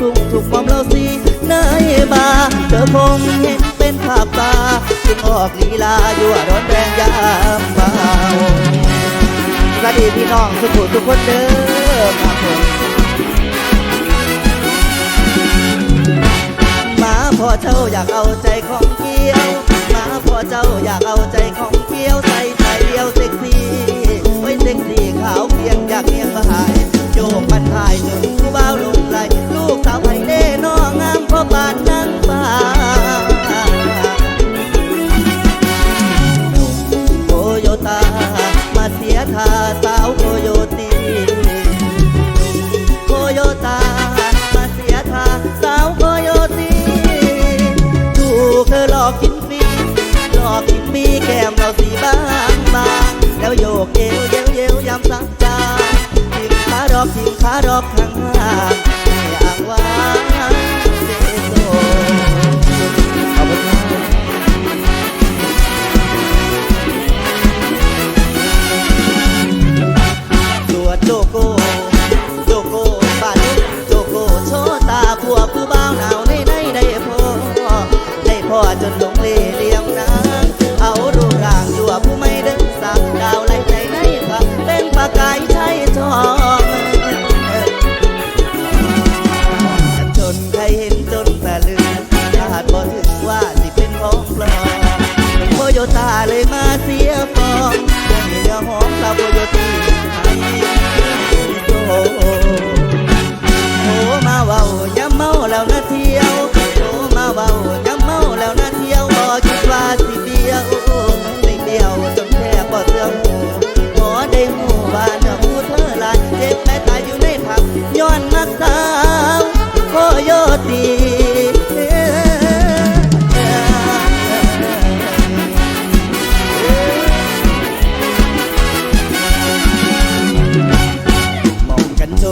กรุงถูกความเราสีนายบาเธอคงเห็นเป็นภาพตาจึงออกลีลาอยู่ร้อนแรงยามเบาสวัสดีพี่น้องทุกคนทุกคนเด้อมาผมมาพอเจ้าอยากเอาใจของเกี้ยวมาพอเจ้าอยากเอาใจของเกี้ยวใส่ใจเดียวเซ็กซี่ บานนางฟ้าหนุ่มโตโยต้ามาเสียท่าสาวโคโยตีโคโยต้ามาเสียท่าสาวโคโยตีถูกเธอหลอกกินฟรีหลอกกินมีแก้มเราสีบางบางแล้วโยกเอวเยวเยวยำสักจานทิ้งขาดอกทิ้งขาดอกข้างห้าง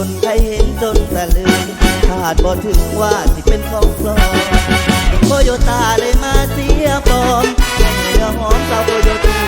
นจนใครเห็นจนตะลืมคาดบ่ถึงว่าสิเป็นของปลอมโคโยตาเลยมาเสียปลอมให้เนื้อหอมสาวโคโยตี